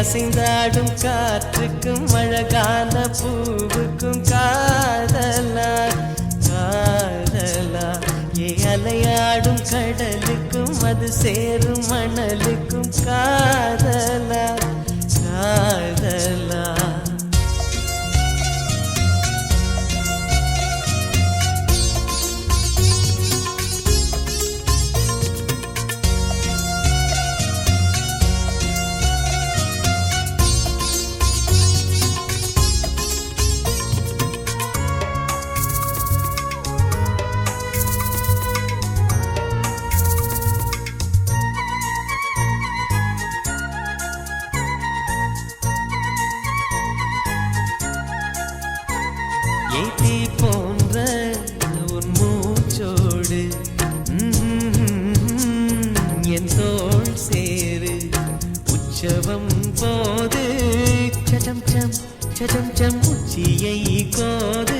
அசைந்தாடும் காற்றுக்கும் அழகான பூவுக்கும் காதலா காதலா ஏ அலையாடும் கடலுக்கும் அது சேரும் மணலுக்கும் காதலா காதலா ஏத்தி போன்ற உன் மூச்சோடு என் தோள் சேரு. உற்சவம் போது சடம் சம் சடம் சம் உச்சியை கோது.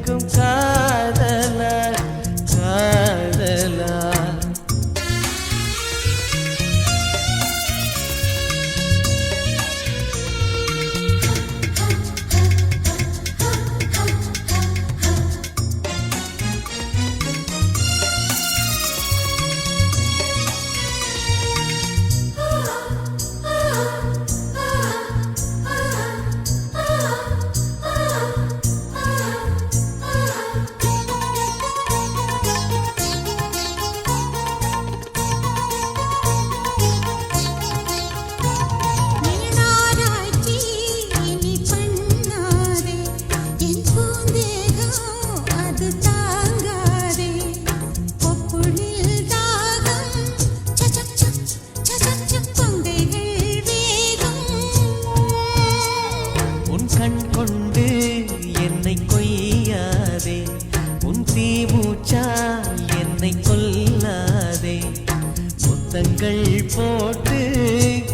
முத்தங்கள் போட்டு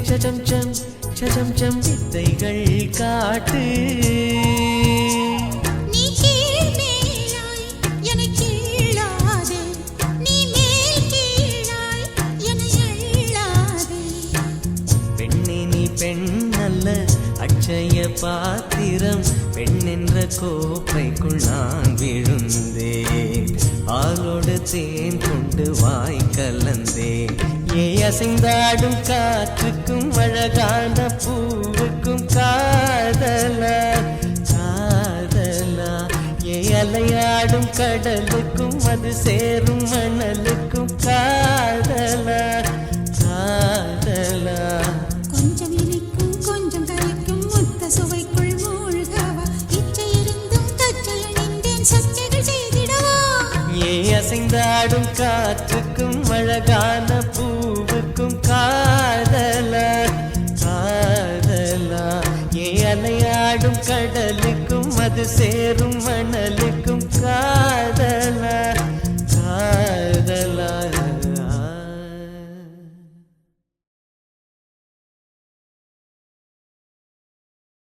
சஜம் சம் சஜம் சம் வித்தைகள் காட்டு. பெண் அல்ல அட்சய பாத்திரம் பெண் பெண்ணென்ற கோப்பைக்குள் நான் விழுந்தேன். ஆளோடு தேன் கொண்டு வாய் கலந்தேன். ஏ அசைந்தாடும் காற்றுக்கும் அழகான பூவுக்கும் காதலா காதலா. ஏ அலையாடும் கடலுக்கும் அது சேரும் மணலுக்கும் காதலா. அசைந்தாடும் காற்றுக்கும் அழகான பூவுக்கும் காதலா காதலா. ஏ அலையாடும் கடலுக்கும் அது சேரும் மன